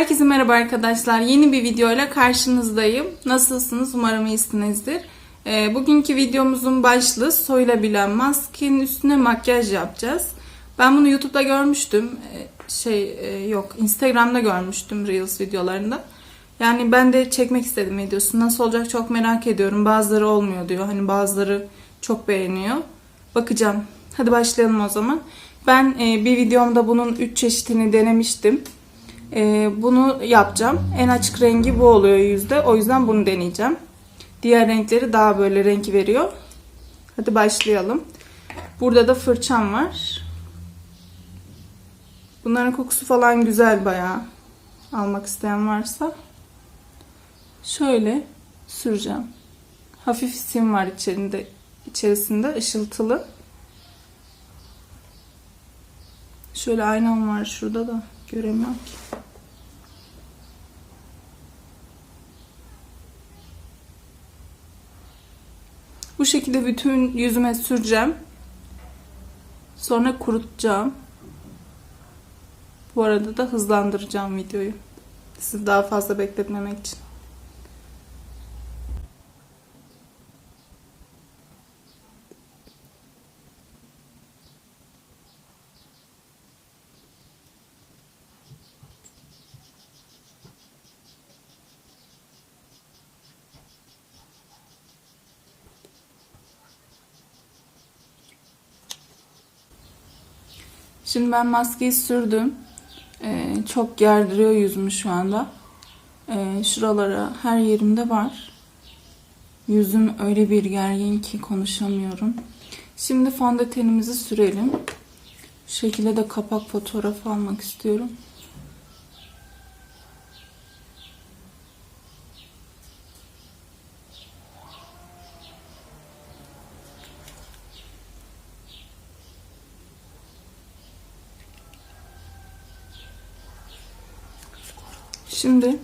Herkese merhaba arkadaşlar. Yeni bir videoyla karşınızdayım. Nasılsınız? Umarım iyisinizdir. Ee, bugünkü videomuzun başlığı soyulabilen maskenin üstüne makyaj yapacağız. Ben bunu YouTube'da görmüştüm. Ee, şey e, yok Instagram'da görmüştüm Reels videolarında. Yani ben de çekmek istedim videosu. Nasıl olacak çok merak ediyorum. Bazıları olmuyor diyor. Hani bazıları çok beğeniyor. Bakacağım. Hadi başlayalım o zaman. Ben e, bir videomda bunun 3 çeşitini denemiştim. Ee, bunu yapacağım. En açık rengi bu oluyor yüzde. O yüzden bunu deneyeceğim. Diğer renkleri daha böyle renk veriyor. Hadi başlayalım. Burada da fırçam var. Bunların kokusu falan güzel bayağı. Almak isteyen varsa. Şöyle süreceğim. Hafif sim var içerisinde, içerisinde ışıltılı. Şöyle aynam var şurada da göremiyorum ki. Bu şekilde bütün yüzüme süreceğim. Sonra kurutacağım. Bu arada da hızlandıracağım videoyu. Sizi daha fazla bekletmemek için. Şimdi ben maskeyi sürdüm. Ee, çok gerdiriyor yüzümü şu anda. Ee, şuralara her yerimde var. Yüzüm öyle bir gergin ki konuşamıyorum. Şimdi fondötenimizi sürelim. Bu şekilde de kapak fotoğrafı almak istiyorum. Şimdi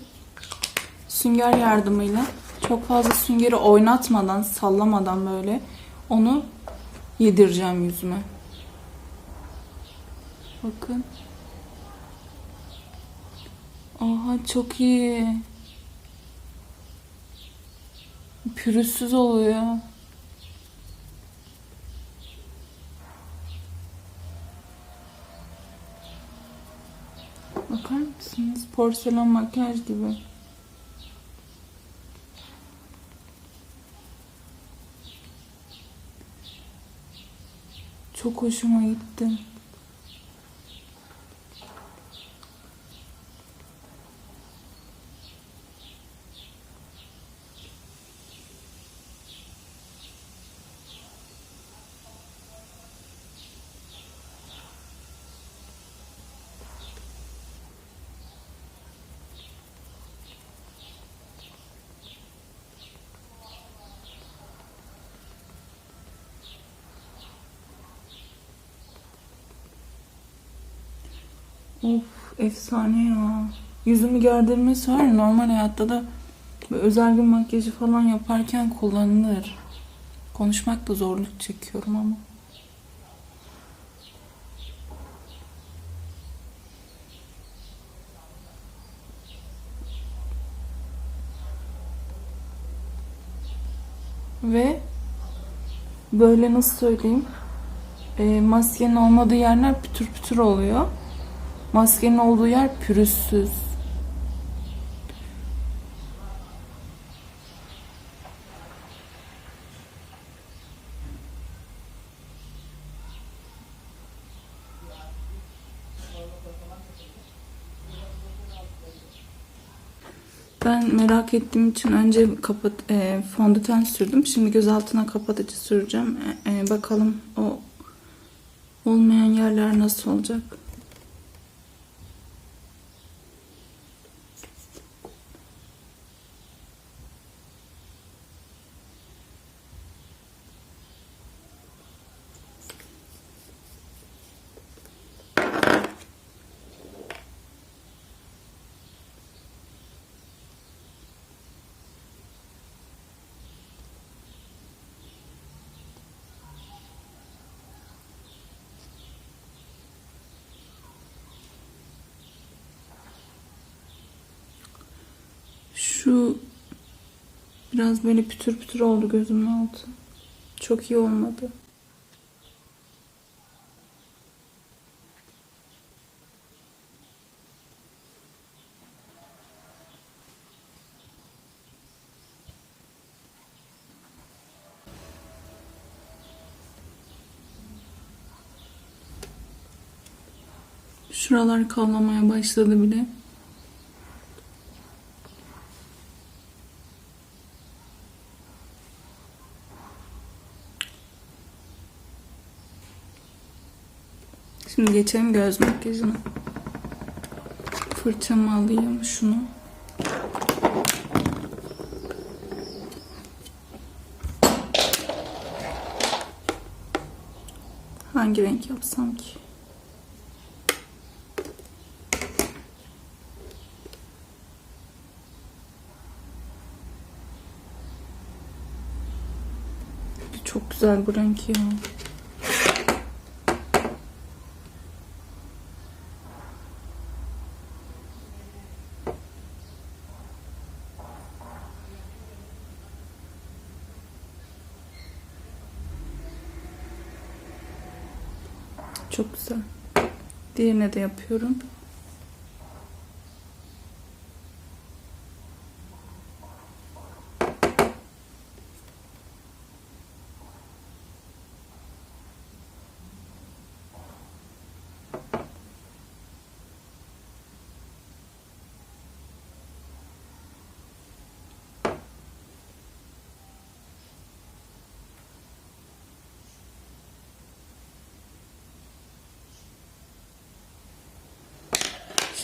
sünger yardımıyla çok fazla süngeri oynatmadan, sallamadan böyle onu yedireceğim yüzüme. Bakın. Aha çok iyi. Pürüzsüz oluyor. Bakar mısınız? Porselen makyaj gibi. Çok hoşuma gitti. Of efsane ya. Yüzümü gerdirmesi var normal hayatta da özel gün makyajı falan yaparken kullanılır. Konuşmakta zorluk çekiyorum ama. Ve böyle nasıl söyleyeyim? E, maskenin olmadığı yerler pütür pütür oluyor. Maskenin olduğu yer pürüzsüz. Ben merak ettiğim için önce kapat e, fondöten sürdüm. Şimdi göz altına kapatıcı süreceğim. E, e, bakalım o olmayan yerler nasıl olacak. Şu biraz böyle pütür pütür oldu gözümün altı. Çok iyi olmadı. Şuralar kalmamaya başladı bile. Şimdi geçelim göz makyajına. Fırçamı alayım şunu. Hangi renk yapsam ki? Çok güzel bu renk ya. Çok güzel. Diğerine de yapıyorum.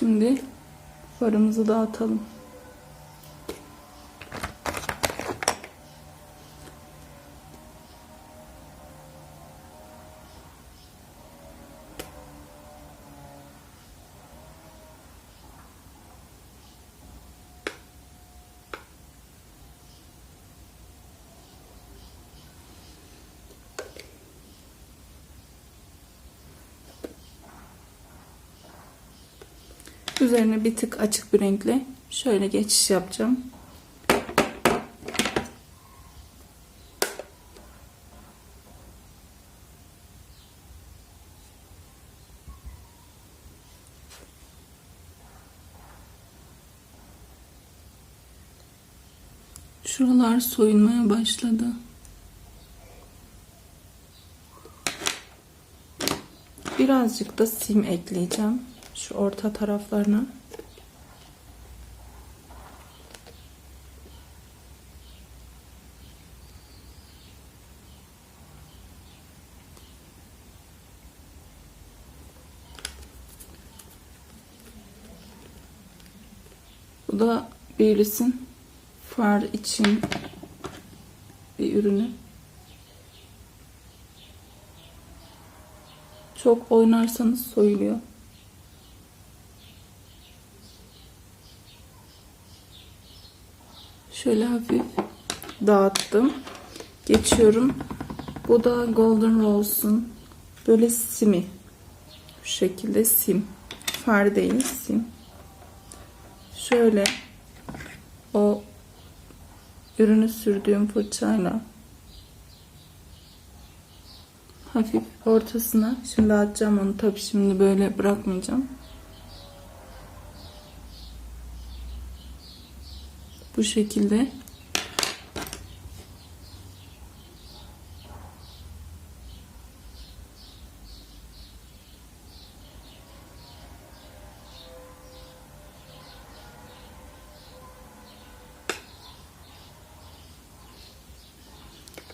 Şimdi farımızı dağıtalım. Üzerine bir tık açık bir renkle şöyle geçiş yapacağım. Şuralar soyunmaya başladı. Birazcık da sim ekleyeceğim şu orta taraflarına. Bu da Baileys'in far için bir ürünü. Çok oynarsanız soyuluyor. Şöyle hafif dağıttım. Geçiyorum. Bu da Golden Rose'un böyle simi. Bu şekilde sim. Far değil sim. Şöyle o ürünü sürdüğüm fırçayla hafif ortasına şimdi atacağım onu tabi şimdi böyle bırakmayacağım. Bu şekilde.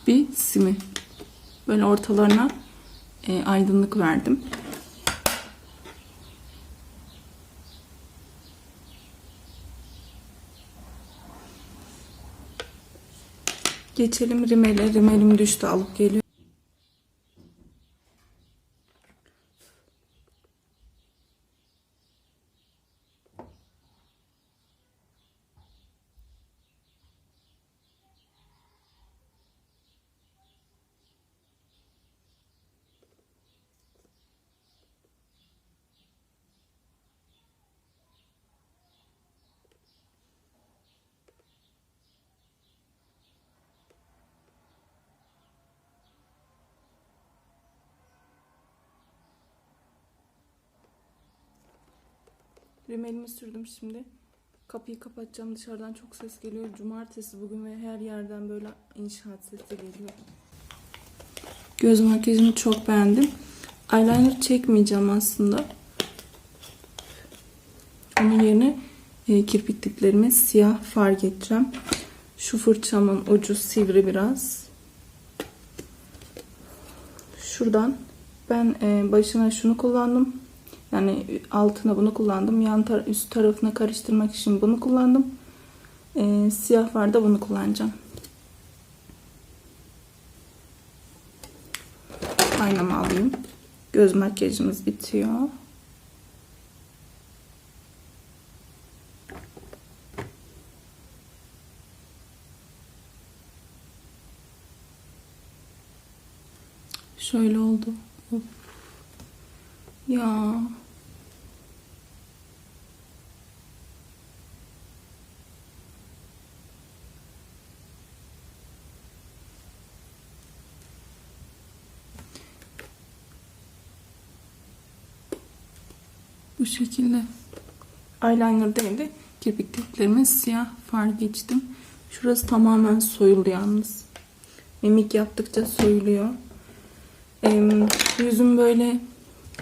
Bir simi. Böyle ortalarına e, aydınlık verdim. Geçelim rimele. Rimelim düştü alıp geliyor. Rimelimi sürdüm şimdi. Kapıyı kapatacağım. Dışarıdan çok ses geliyor. Cumartesi bugün ve her yerden böyle inşaat sesi geliyor. Göz makyajını çok beğendim. Eyeliner çekmeyeceğim aslında. Onun yerine e, kirpik diplerime siyah far geçeceğim. Şu fırçamın ucu sivri biraz. Şuradan ben e, başına şunu kullandım. Yani altına bunu kullandım. Yan tar üst tarafına karıştırmak için bunu kullandım. E, siyah far da bunu kullanacağım. Aynamı alayım. Göz makyajımız bitiyor. Şöyle oldu. Of. Ya. Bu şekilde eyeliner değil de kirpik diplerime siyah far geçtim. Şurası tamamen soyuldu yalnız. Mimik yaptıkça soyuluyor. Em, yüzüm böyle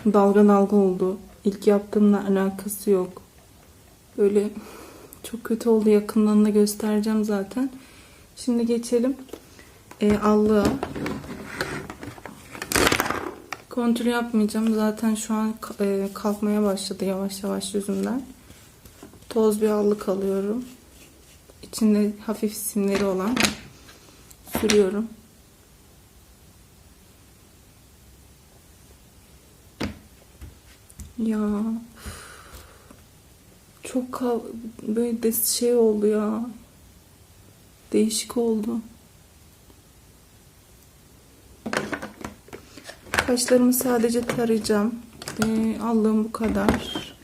dalga dalga oldu. İlk yaptığımla alakası yok. Böyle çok kötü oldu. Yakından da göstereceğim zaten. Şimdi geçelim e, allığa. Kontür yapmayacağım. Zaten şu an e, kalkmaya başladı yavaş yavaş yüzümden. Toz bir allık alıyorum. İçinde hafif simleri olan sürüyorum. Ya çok kal böyle de şey oldu ya. Değişik oldu. Kaşlarımı sadece tarayacağım. Ee, aldığım bu kadar.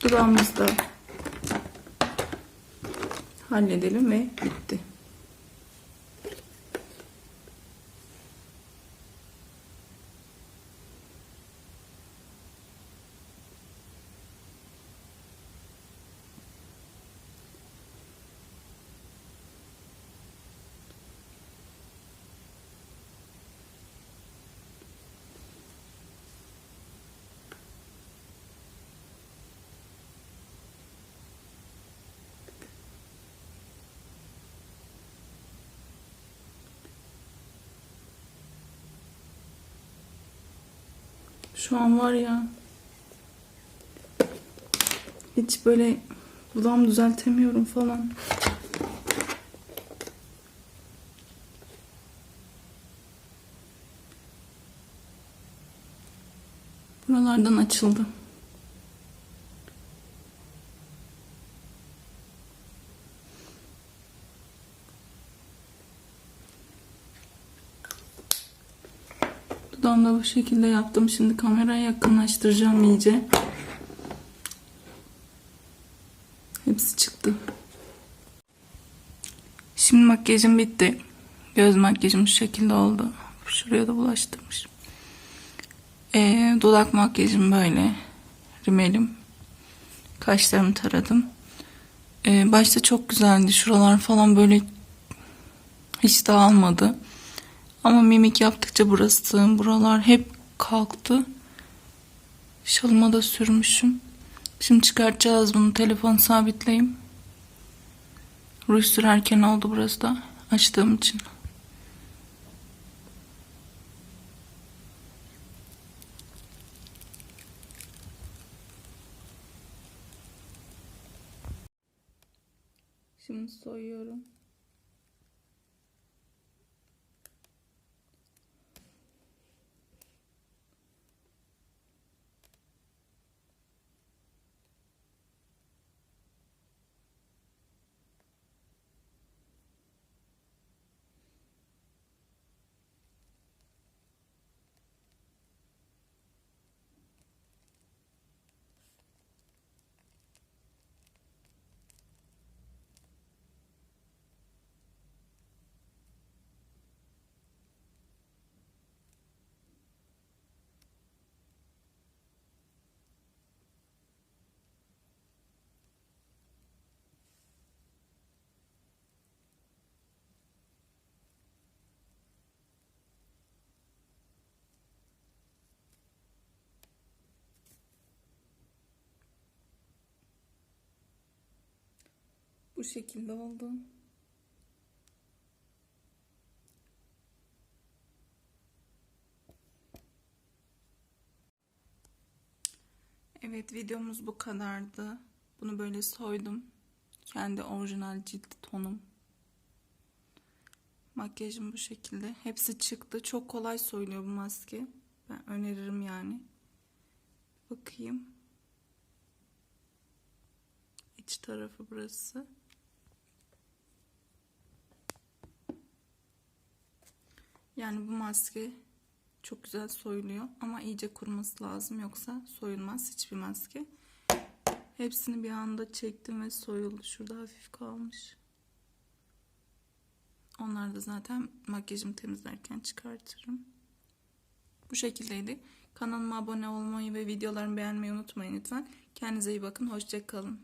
Dudağımızda halledelim ve bitti. Şu an var ya hiç böyle dudağımı düzeltemiyorum falan. Buralardan açıldı. Dudağımı da bu şekilde yaptım. Şimdi kameraya yakınlaştıracağım iyice. Hepsi çıktı. Şimdi makyajım bitti. Göz makyajım şu şekilde oldu. Şuraya da bulaştırmış. Ee, dudak makyajım böyle. Rimelim. Kaşlarımı taradım. Ee, başta çok güzeldi. Şuralar falan böyle hiç dağılmadı. Ama mimik yaptıkça burası, buralar hep kalktı. Şalıma da sürmüşüm. Şimdi çıkartacağız bunu. Telefon sabitleyeyim. Ruj sürerken oldu burası da. Açtığım için. Şimdi soyuyorum. Bu şekilde oldu. Evet videomuz bu kadardı. Bunu böyle soydum. Kendi orijinal cilt tonum. Makyajım bu şekilde. Hepsi çıktı. Çok kolay soyuluyor bu maske. Ben öneririm yani. Bakayım. İç tarafı burası. Yani bu maske çok güzel soyuluyor ama iyice kuruması lazım yoksa soyulmaz hiçbir maske. Hepsini bir anda çektim ve soyuldu. Şurada hafif kalmış. Onlar da zaten makyajımı temizlerken çıkartırım. Bu şekildeydi. Kanalıma abone olmayı ve videolarımı beğenmeyi unutmayın lütfen. Kendinize iyi bakın. Hoşçakalın.